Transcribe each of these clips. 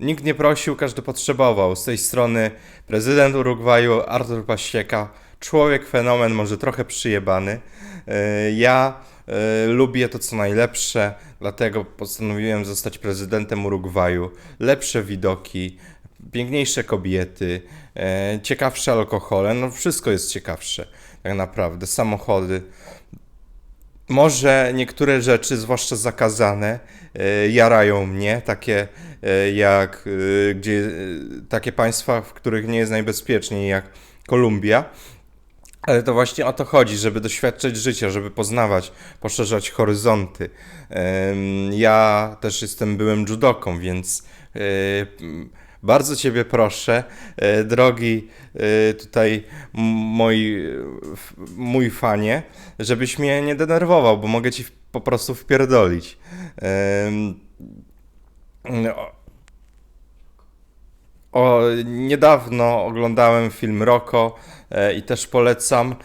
Nikt nie prosił, każdy potrzebował. Z tej strony prezydent Urugwaju Artur Pasieka, człowiek fenomen, może trochę przyjebany. E, Ja e, lubię to co najlepsze, dlatego postanowiłem zostać prezydentem Urugwaju. Lepsze widoki, piękniejsze kobiety, e, ciekawsze alkohole, no wszystko jest ciekawsze tak naprawdę. Samochody. Może niektóre rzeczy, zwłaszcza zakazane, e, jarają mnie, takie e, jak e, gdzie, takie państwa, w których nie jest najbezpieczniej, jak Kolumbia. Ale to właśnie o to chodzi, żeby doświadczać życia, żeby poznawać, poszerzać horyzonty. Ja też jestem byłym judoką, więc bardzo Ciebie proszę, e, drogi e, tutaj moi, mój fanie, żebyś mnie nie denerwował, bo mogę Ci po prostu wpierdolić. O, niedawno oglądałem film Roko e, i też polecam.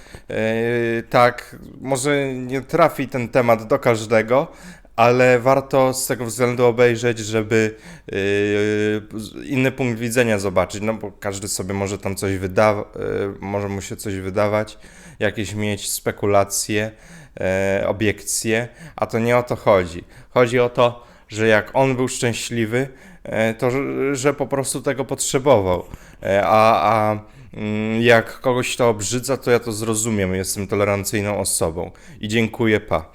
Tak, może nie trafi ten temat do każdego, ale warto z tego względu obejrzeć, żeby e, inny punkt widzenia zobaczyć, no bo każdy sobie może tam coś wydawać, może mu się coś wydawać, jakieś mieć spekulacje, e, obiekcje, a to nie o to chodzi. Chodzi o to, że jak on był szczęśliwy, e, to że, że po prostu tego potrzebował. E, A, a mm, jak kogoś to obrzydza, to ja to zrozumiem. Jestem tolerancyjną osobą. I dziękuję, pa.